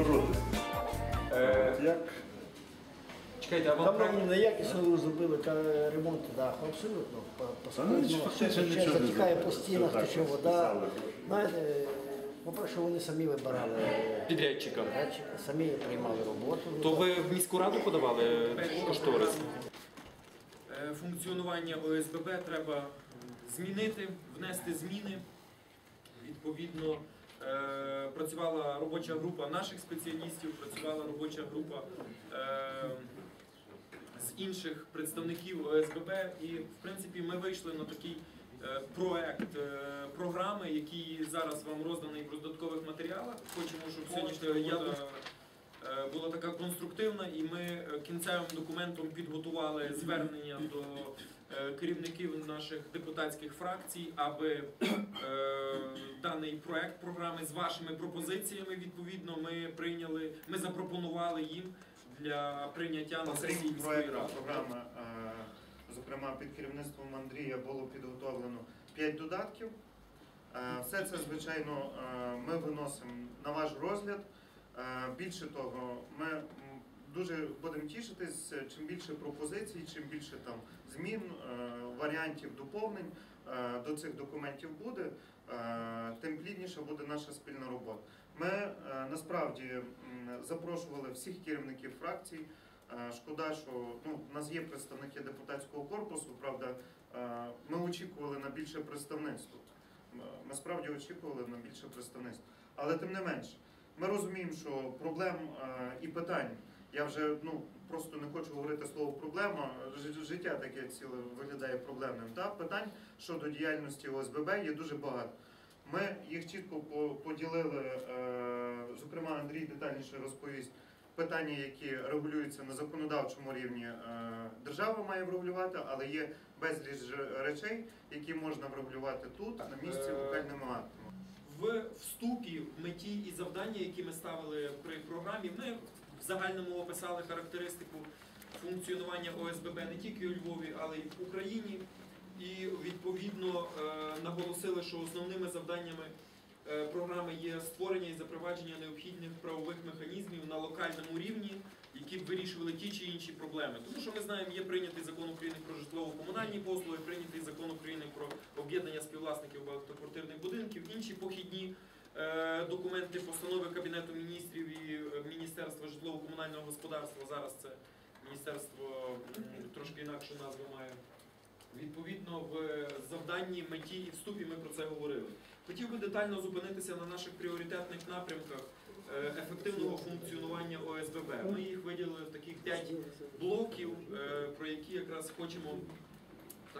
обороти. Е, Як чекайте, а вам Там треба... нам неякісно зробили та ремонт даху, абсолютно. по- по Та ну, спину. нічого, Все нічого, це нічого не затікає зробили. по стінах, так, тече вода. Знаєте, по-перше, вони самі вибирали підрядчика. речі, самі приймали роботу. То ви в міську раду подавали кошторис? Е, Функціонування ОСББ треба змінити, внести зміни. Відповідно, працювала робоча група наших спеціалістів, працювала робоча група е, з інших представників ОСББ. І, в принципі, ми вийшли на такий е, проект е, програми, який зараз вам розданий в роздаткових матеріалах. Хочемо, щоб сьогоднішня я е, була така конструктивна, і ми е, кінцевим документом підготували звернення до е, керівників наших депутатських фракцій, аби е, даний проект програми з вашими пропозиціями відповідно ми прийняли, ми запропонували їм для прийняття на сесії міської ради. програми, е, зокрема під керівництвом Андрія, було підготовлено 5 додатків. Е, Все це, звичайно, е, ми виносимо на ваш розгляд. Е, Більше того, ми дуже будемо тішитись, чим більше пропозицій, чим більше там змін, е, варіантів доповнень е, до цих документів буде, е, тим плідніша буде наша спільна робота. Ми насправді запрошували всіх керівників фракцій. Шкода, що ну, в нас є представники депутатського корпусу, правда, ми очікували на більше представництво. Ми справді очікували на більше представництво. Але тим не менше, ми розуміємо, що проблем і питань, я вже ну, просто не хочу говорити слово проблема, життя таке ціле виглядає проблемним. Та? Питань щодо діяльності ОСББ є дуже багато. Ми їх чітко по- поділили, е, зокрема, Андрій детальніше розповість питання, які регулюються на законодавчому рівні. е, Держава має врегулювати, але є безліч речей, які можна врегулювати тут, на місці, Е, локальними актами. В вступі, в меті і завдання, які ми ставили при програмі, ми в загальному описали характеристику функціонування ОСББ не тільки у Львові, але й в Україні. І відповідно е, наголосили, що основними завданнями е, програми є створення і запровадження необхідних правових механізмів на локальному рівні, які б вирішували ті чи інші проблеми. Тому що ми знаємо, є прийнятий закон України про житлово-комунальні послуги, прийнятий закон України про об'єднання співвласників багатоквартирних будинків, інші похідні документи, постанови Кабінету міністрів і е, Міністерства житлово-комунального господарства. Зараз це міністерство трошки інакшу назву має. Відповідно, в завданні, меті і вступі ми про це говорили. Хотів би детально зупинитися на наших пріоритетних напрямках е, ефективного функціонування ОСББ. Ми їх виділили в таких п'ять блоків, е, про які якраз хочемо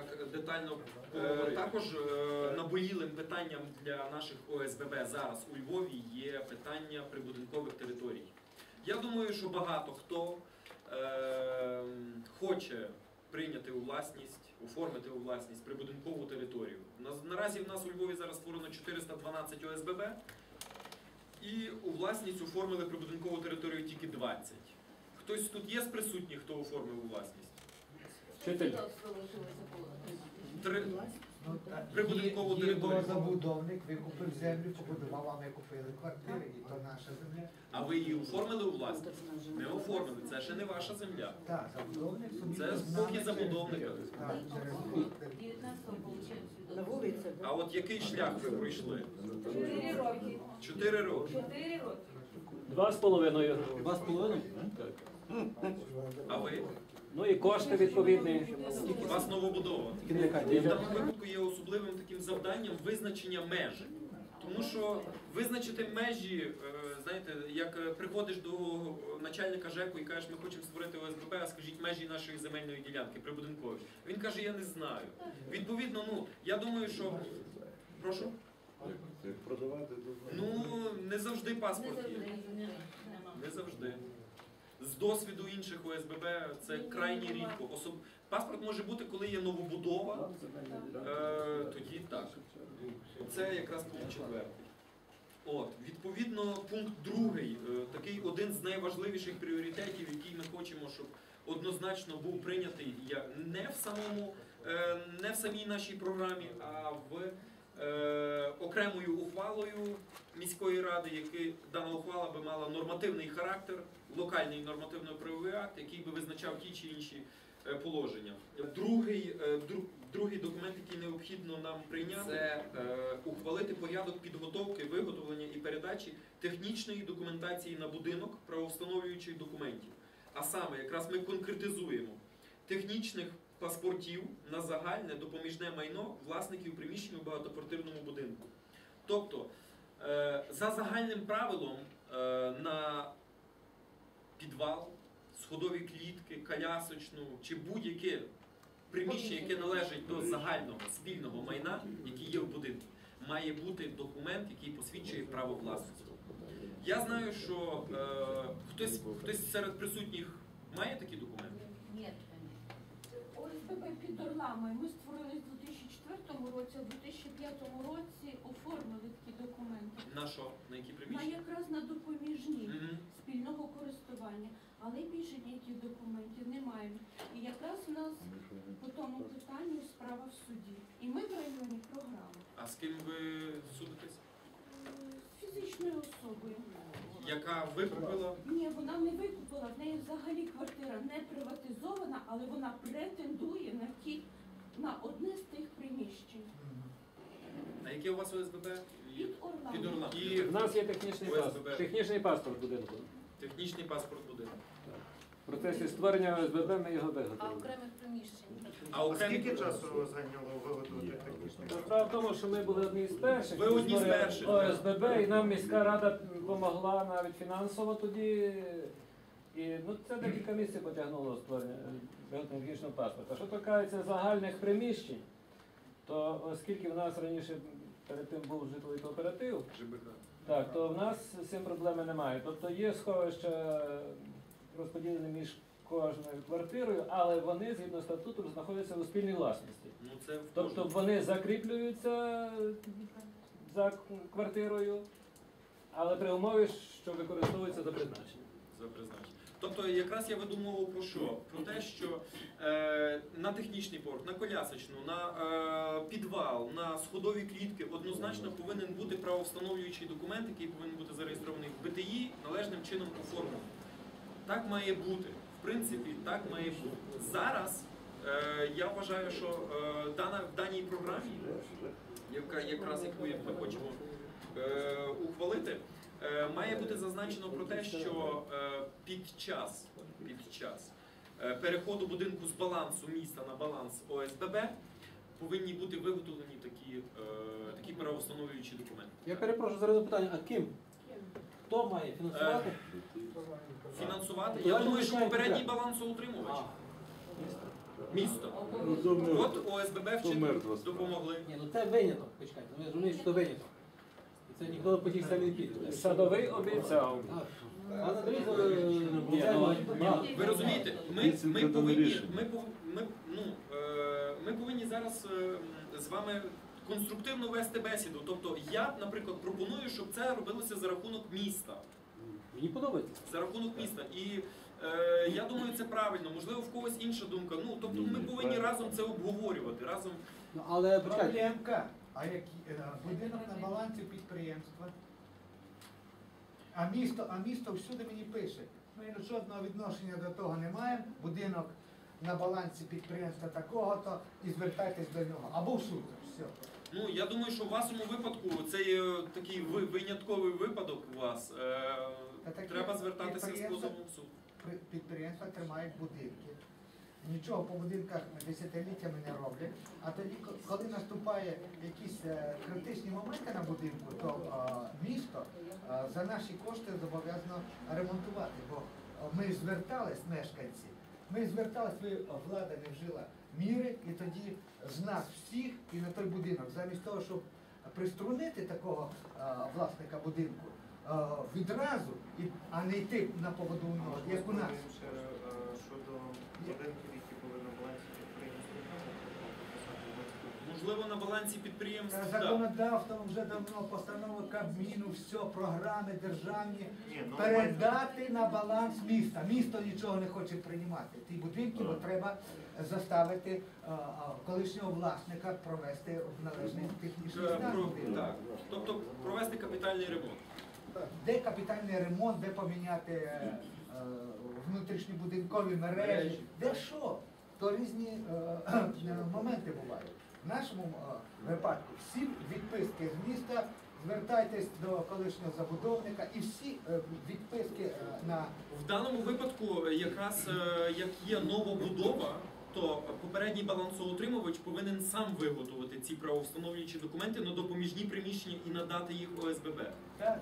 так детально Е, також е, наболілим питанням для наших ОСББ зараз у Львові є питання прибудинкових територій. Я думаю, що багато хто е, хоче прийняти у власність, оформити у власність прибудинкову територію. Наразі в нас у Львові зараз створено 412 ОСББ, і у власність оформили прибудинкову територію тільки 20. Хтось тут є з присутніх, хто оформив у власність? Вчитель. Три прибудинкову територію. забудовник викупив землю, побудував, а ми купили квартири, і то наша земля. А ви її оформили у власність? Не оформили, це ще не ваша земля. Так, забудовник. Це поки забудовника. А от який шлях ви пройшли? Чотири роки. Чотири роки. Чотири роки. Два з половиною. Два з половиною? Так. А ви? Ну і кошти відповідні. У вас новобудова. В даному випадку є особливим таким завданням визначення меж. Тому що визначити межі, е, знаєте, як е, приходиш до начальника ЖЕКу і кажеш, ми хочемо створити ОСББ, а скажіть межі нашої земельної ділянки прибудинкової. Він каже, я не знаю. Відповідно, ну я думаю, що прошу. продавати, Ну не завжди паспорт є. Не завжди. З досвіду інших ОСББ це крайні рідко. Особ... Паспорт може бути, коли є новобудова, е, тоді так. Це якраз пункт четвертий. От, відповідно, пункт другий, е, такий один з найважливіших пріоритетів, який ми хочемо, щоб однозначно був прийнятий не в самому, е, не в самій нашій програмі, а в окремою ухвалою міської ради, який дана ухвала би мала нормативний характер, локальний нормативно-правовий акт, який би визначав ті чи інші е, положення. Другий, е, другий документ, який необхідно нам прийняти, це е, ухвалити порядок підготовки, виготовлення і передачі технічної документації на будинок правовстановлюючих документів. А саме, якраз ми конкретизуємо технічних паспортів на загальне допоміжне майно власників приміщень у багатоквартирному будинку. Тобто, е, за загальним правилом е, на підвал, сходові клітки, колясочну чи будь-яке приміщення, яке належить до загального спільного майна, який є в будинку, має бути документ, який посвідчує право власності. Я знаю, що е, хтось, хтось серед присутніх має такі документи. Ні, ОСББ під Орлами ми створили в 2004 році, а в 2005 році оформили такі документи. На що? На які На якраз на допоміжні Мгм. спільного користування, але більше ніяких документів немає. І якраз у нас по тому питанню справа в суді. І ми в районі програми А з ким ви судитесь? фізичною особою. Яка викупила? Ні, вона не викупила, в неї взагалі квартира не приватизована, але вона претендує на ті на одне з тих приміщень. А яке у вас ОСББ? Під Орлами. Під Орлам. І У нас є технічний ОСББ. паспорт. Технічний паспорт будинку. технічний паспорт будинку. В процесі створення ОСББ ми його а виготовили. окремих приміщень. А окремі Скільки часу зайняло виготовити технічний? Та Справа в тому, що ми були одні з перших. Ви хто одні з створив перших, ОСББ, і нам міська рада допомогла навіть фінансово тоді. І ну, це декілька місяців потягнуло створення е, технічного паспорта. Що торкається загальних приміщень, то оскільки в нас раніше перед тим був житловий кооператив, ЖБК. так, то в нас з цим проблеми немає. Тобто є сховища розподілені між кожною квартирою, але вони згідно статуту знаходяться у спільній власності. Ну це Тобто вони закріплюються за квартирою, але при умові, що використовуються за призначенням. за призначення. Тобто, якраз я веду мову про що? Про те, що е, на технічний порт, на колясочну, на е, підвал, на сходові клітки однозначно повинен бути правовстановлюючий документ, який повинен бути зареєстрований в БТІ, належним чином оформлений. Так має бути. В принципі, так має бути. Зараз е, я вважаю, що е, дана, в даній програмі, яка якраз яку ми хочемо е, ухвалити, е, має бути зазначено про те, що е, під час, під час е, переходу будинку з балансу міста на баланс ОСББ повинні бути виготовлені такі, е, такі правовстановлюючі документи. Я перепрошую зараз питання, а ким? Хто має фінансувати? Фінансувати. Ну, Я думаю, що попередній балансоутримувач. Місто. Ну, От ОСББ справа. допомогли. ні, ну це виняток, почекайте, ви розумієте, що це виняток. І це ніхто по тій самі не піде. Садовий обіцяв. Пан Андрій, Ні, ну. Ви розумієте, ми, ми повинні, ми, пов- ми, ну, е, ми повинні зараз е, з вами конструктивно вести бесіду. Тобто я, наприклад, пропоную, щоб це робилося за рахунок міста. Мені подобається. За рахунок міста. І е, я думаю, це правильно. Можливо, в когось інша думка. Ну, тобто ми повинні разом це обговорювати. Разом Ну, але почекайте. Проблемка. А як е, будинок на балансі підприємства? А місто, а місто всюди мені пише. Ми жодного відношення до того не маємо. Будинок на балансі підприємства такого-то і звертайтесь до нього. Або в суд. Все. Ну, я думаю, що в вашому випадку це є такий ви- винятковий випадок у вас. Е, треба звертатися з позовом в суд. При- Підприємства тримають будинки. Нічого по будинках десятиліттями не роблять. А тоді, коли наступає якісь е, критичні моменти на будинку, то е, місто е, за наші кошти зобов'язано ремонтувати. Бо е, ми звертались, мешканці, ми звертались, ви, влада не вжила міри, і тоді з нас всіх і на той будинок, замість того, щоб приструнити такого а, власника будинку, а, відразу, і, а не йти на поводу як у нас. Е, Щодо будинків, на балансі підприємства, Можливо, на балансі підприємств. Та да. Законодавством вже давно постанови Кабміну, все, програми державні Ні, ну, передати на баланс міста. Місто нічого не хоче приймати. Ті будинки бо треба заставити а, а, колишнього власника провести в належний технічний Е, стан. так. Тобто провести капітальний ремонт. Де капітальний ремонт, де поміняти е, е, внутрішньобудинкові мережі, Мережі. де що? То різні е, е, моменти бувають. В нашому е, випадку всі відписки з міста, звертайтесь до колишнього забудовника і всі е, відписки е, на В даному випадку, якраз як є новобудова, то попередній балансоутримувач повинен сам виготовити ці правовстановлюючі документи на допоміжні приміщення і надати їх ОСББ. так,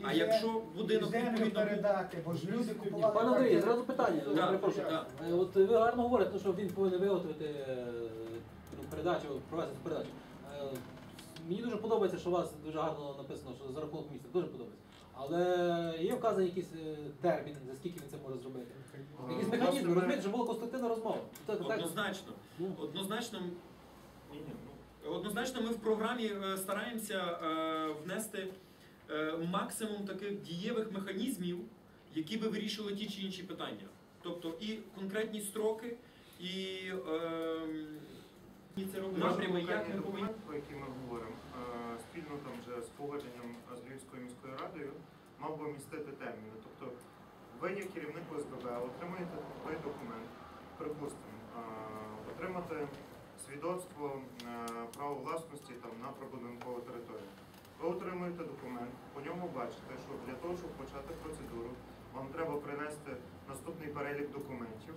і А якщо будинок відповідно передати, бо ж люди купували Пане Андрій, зразу питання. Да, да. От ви гарно говорите, що він повинен виготовити передачу, провести цю передачу. Е, Мені дуже подобається, що у вас дуже гарно написано, що за рахунок міста. Дуже подобається. Але є вказані якісь е, терміни, за скільки він це може зробити? Якісь Власне, механізми, розумієте, щоб була конструктивна розмова. Так, Однозначно. ну, Однозначно, Ні, ні, ну, однозначно ми в програмі е, стараємося е, внести е, максимум таких дієвих механізмів, які би вирішили ті чи інші питання. Тобто і конкретні строки, і і напрями, як ми повинні. документ, про який ми говоримо, е, спільно там вже з погодженням з Львівською міською радою, мав би містити терміни. Тобто ви, як керівник ОСББ, отримаєте той документ, припустимо, е, отримати свідоцтво е, права власності там, на прибудинкову територію. Ви отримуєте документ, по ньому бачите, що для того, щоб почати процедуру, вам треба принести наступний перелік документів.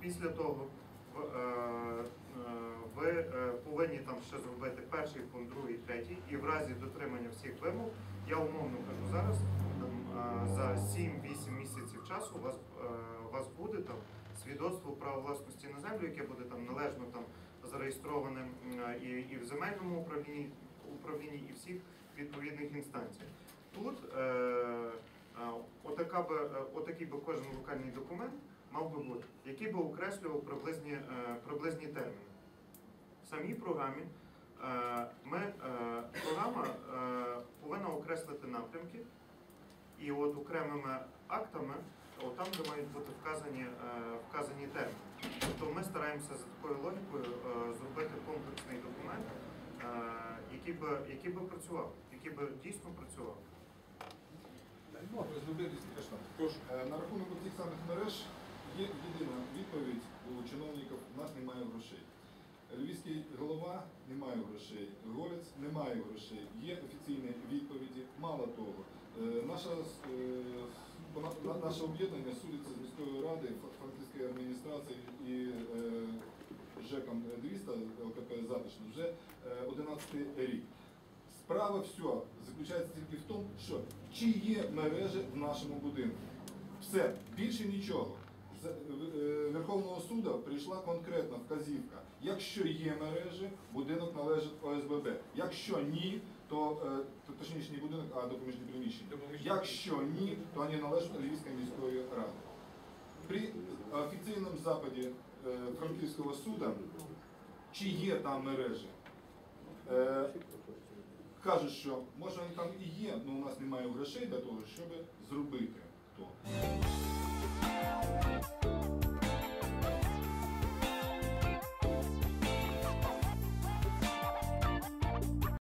Після того ви е, повинні там ще зробити перший пункт, другий, третій, і в разі дотримання всіх вимог, я умовно кажу зараз, е, за 7-8 місяців часу у вас, е, у вас буде там свідоцтво права власності на землю, яке буде там належно там зареєстроване е, і, і в земельному управлінні, управлінні і всіх відповідних інстанціях. Тут е, е, отака би, е, отакий би кожен локальний документ мав би бути, який би окреслював приблизні, е, приблизні терміни. В самій програмі е, ми, е, програма повинна окреслити напрямки, і от окремими актами, от там, де мають бути вказані, вказані терміни. Тобто ми стараємося за такою логікою зробити комплексний документ, який би, який би працював, який би дійсно працював. Е, На рахунок цих самих мереж є єдина відповідь у чиновників, у нас немає грошей. Львівський голова не має грошей, Горець не має грошей. Є офіційні відповіді. Мало того, е, наша, е, наше об'єднання судиться з міською радою, Фа- Франківської адміністрації і е, ЖЕКом 200 ЛКП затишно вже е, 11 рік. Справа все заключається тільки в тому, що чи є мережі в нашому будинку. Все, більше нічого. Е, Верховного суду прийшла конкретна вказівка. Якщо є мережі, будинок належить ОСББ. Якщо ні, то, е, точніше не будинок, а допоміжні приміщення. Якщо ні, то вони належать Львівської міської ради. При офіційному западі е, Франківського суду, чи є там мережі, кажуть, що може вони там і є, але у нас немає грошей для того, щоб зробити то.